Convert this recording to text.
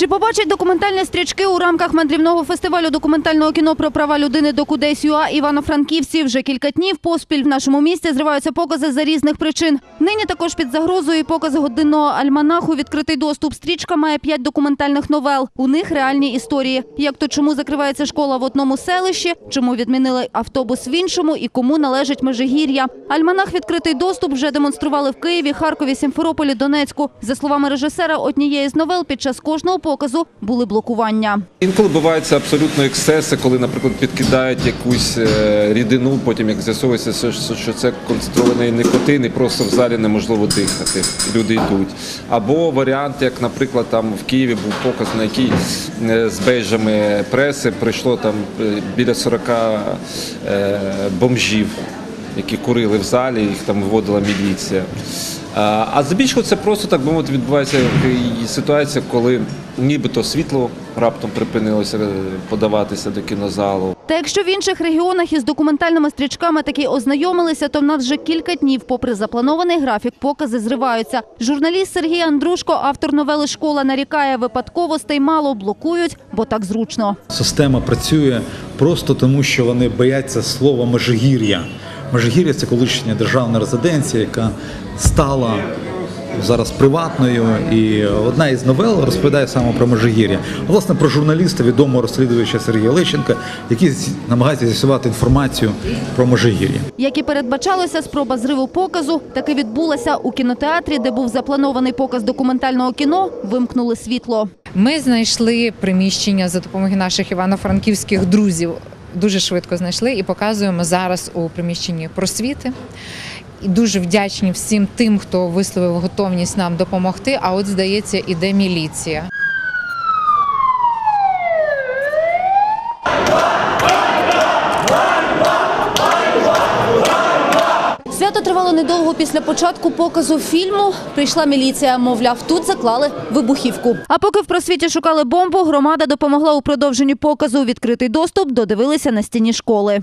Чи побачать документальні стрічки у рамках мандрівного фестивалю документального кіно про права людини Докудейс ЮА Івано-Франківці? Вже кілька днів поспіль в нашому місті зриваються покази за різних причин. Нині також під загрозою покази годинного альманаху відкритий доступ. Стрічка має п'ять документальних новел. У них реальні історії. Як то чому закривається школа в одному селищі, чому відмінили автобус в іншому і кому належить Межигір'я. Альманах відкритий доступ вже демонстрували в Києві, Харкові, Сімферополі, Донецьку. За словами режисера, однієї з новел під час кожного показу були блокування. Інколи буваються абсолютно ексцеси, коли, наприклад, підкидають якусь е, рідину, потім як з'ясовується, що- це концентрований никотин, і просто в залі неможливо дихати. Люди йдуть. Або варіант, як, наприклад, там в Києві був показ, на який е, з бейджами преси прийшло там е, біля 40 е, бомжів, які курили в залі, їх там виводила міліція. А здебільшого це просто так би мовити відбувається ситуація, коли нібито світло раптом припинилося е, подаватися до кінозалу. Та якщо в інших регіонах із документальними стрічками таки ознайомилися, то в нас вже кілька днів, попри запланований графік, покази зриваються. Журналіст Сергій Андрушко, автор новели Школа нарікає випадковостей мало блокують, бо так зручно. Система працює просто тому, що вони бояться слова межигір'я. Межигір'я це колишня державна резиденція, яка стала зараз приватною. І одна із новел розповідає саме про Межигір'я. А власне про журналіста, відомого розслідувача Сергія Лещенка, який намагається з'ясувати інформацію про Межигір'я. Як і передбачалося, спроба зриву показу таки відбулася у кінотеатрі, де був запланований показ документального кіно. Вимкнули світло. Ми знайшли приміщення за допомогою наших івано-франківських друзів. Дуже швидко знайшли і показуємо зараз у приміщенні просвіти. І дуже вдячні всім тим, хто висловив готовність нам допомогти. А от здається, іде міліція. Свято тривало недовго після початку показу фільму. Прийшла міліція, мовляв, тут заклали вибухівку. А поки в просвіті шукали бомбу, громада допомогла у продовженні показу. Відкритий доступ додивилися на стіні школи.